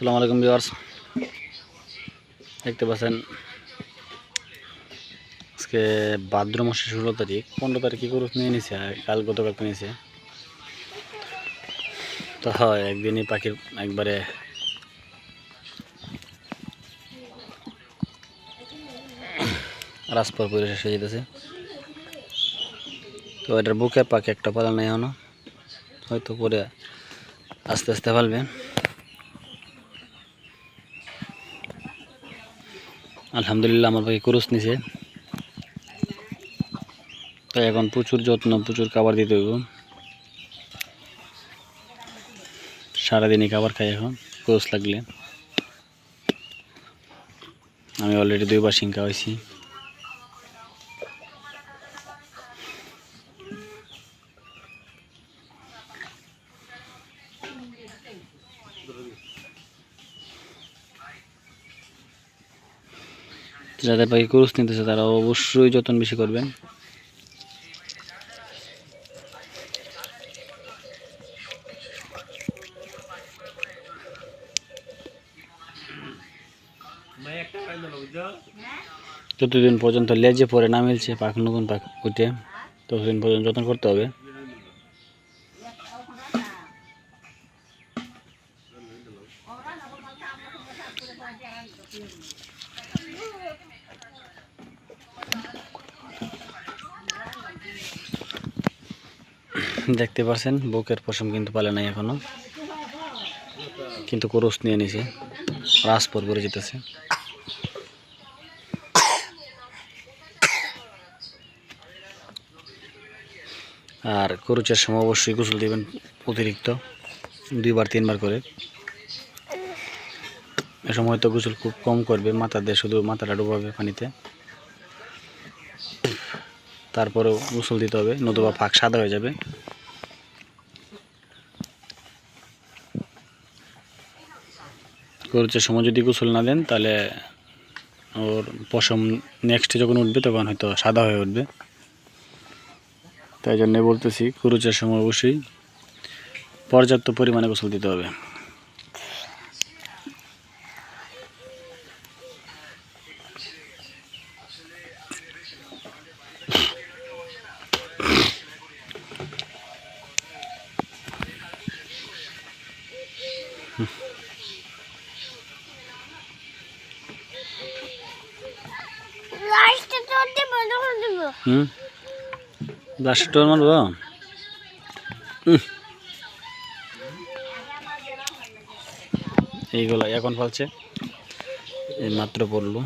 আসসালামু আলাইকুম ভিউয়ার্স। দেখতে পাচ্ছেন, আজকে ভাদ্র মাসের ষোলো তারিখ। পনেরো তারিখে গরু নিয়ে নিছে, কাল গতকাল নিয়েছে তো হয়, একদিনই পাখির একবারে রাজপর পরে শেষ হয়ে যেতেছে। তো এটার বুকের পাখি একটা পালা নেই হয়তো পরে আস্তে আস্তে পালবে। আলহামদুলিল্লাহ, আমার পাখি ক্রুশ নিছে। তাই এখন প্রচুর যত্ন, প্রচুর খাবার দিতে হইব। সারাদিনই খাবার খাই এখন ক্রুশ লাগলে। আমি অলরেডি দুইবার শিঙ্কা খাওয়াইছি যাদের পাখি কুরুস নিতেছে, তারা অবশ্যই যত্ন বেশি করবেন। যতদিন পর্যন্ত লেজে পরে না মিলছে পাখ নতুন পাখ উঠে, ততদিন পর্যন্ত যত্ন করতে হবে। দেখতে পাচ্ছেন বুকের পশম কিন্তু পালে নাই এখনও। কিন্তু ক্রোস নিয়ে নিছে রাস পরে যেতেছে। আর করুচের সময় অবশ্যই গোসল দিবেন অতিরিক্ত, দুইবার, তিনবার করে। এ সময় তো গোসল খুব কম করবে, মাথা দিয়ে শুধু মাথাটা ডুবাবে পানিতে। তারপরেও গোসল দিতে হবে, নতুবা ফাঁক সাদা হয়ে যাবে। করুচের সময় যদি গোসল না দেন, তাহলে ওর পশম নেক্সটে যখন উঠবে, তখন হয়তো সাদা হয়ে উঠবে। তাই জন্যে বলতেছি কুরুচের সময় অবশ্যই পর্যাপ্ত পরিমাণে গোসল দিতে হবে তো দেবো তখন দেবো হুম? দশ টোর মারব। এইগুলো এখন ফলছে। এই মাত্র পড়ল।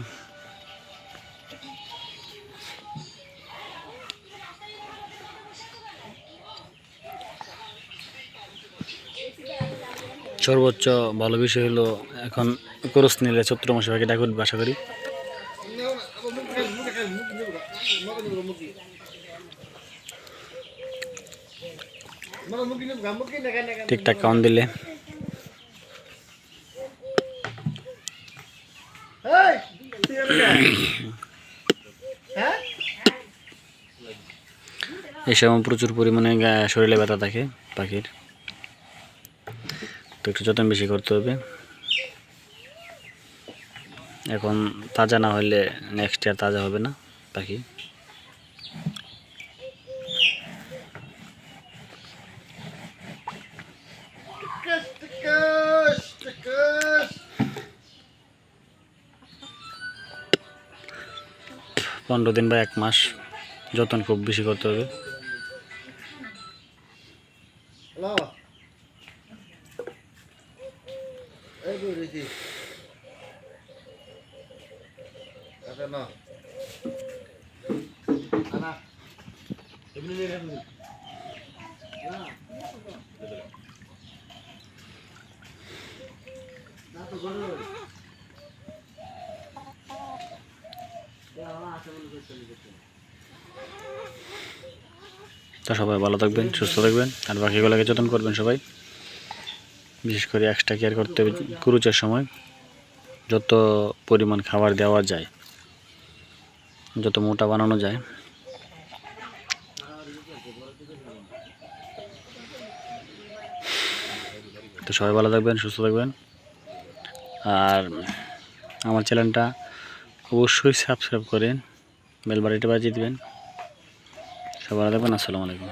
সর্বোচ্চ ভালো বিষয় হলো এখন করস নিলে চৈত্র মাসে পাখি ডাকুর বাসা করি। ঠিকঠাক কাউন্ট দিলে। এই সময় প্রচুর পরিমাণে শরীরে ব্যথা থাকে পাখির। তো একটু যত্ন বেশি করতে হবে। এখন তাজা না হলে নেক্সট ইয়ার তাজা হবে না পাখি। পনেরো দিন বা এক মাস যত্ন খুব বেশি করতে হবে আচ্ছা না তো তো সবাই ভালো থাকবেন, সুস্থ থাকবেন, আর বাকিগুলোকে যত্ন করবেন সবাই। বিশেষ করে এক্সট্রা কেয়ার করতে হবে কুরুচের সময়। যত পরিমাণ খাবার দেওয়া যায়, যত মোটা বানানো যায়। তো সবাই ভালো থাকবেন, সুস্থ থাকবেন। আর আমার চ্যানেলটা অবশ্যই সাবস্ক্রাইব করেন। বেলবাড়িটা বাজিয়ে দেবেন। সবার দেখবেন আসসালামু আলাইকুম।